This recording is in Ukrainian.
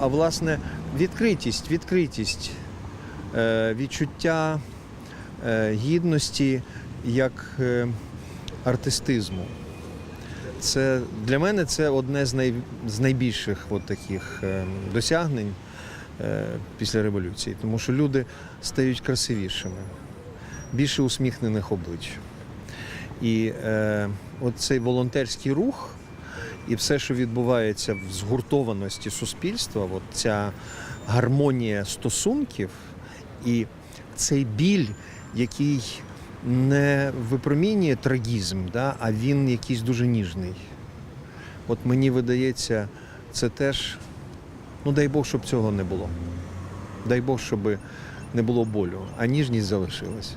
А власне, відкритість, відкритість, е, відчуття е, гідності як е, артистизму. Це для мене це одне з, най, з найбільших от таких досягнень після революції, тому що люди стають красивішими, більше усміхнених облич. І е, от волонтерський рух і все, що відбувається в згуртованості суспільства, от ця гармонія стосунків і цей біль, який не випромінює трагізм, да, а він якийсь дуже ніжний. От мені видається, це теж, ну дай Бог, щоб цього не було. Дай Бог, щоб не було болю, а ніжність залишилась.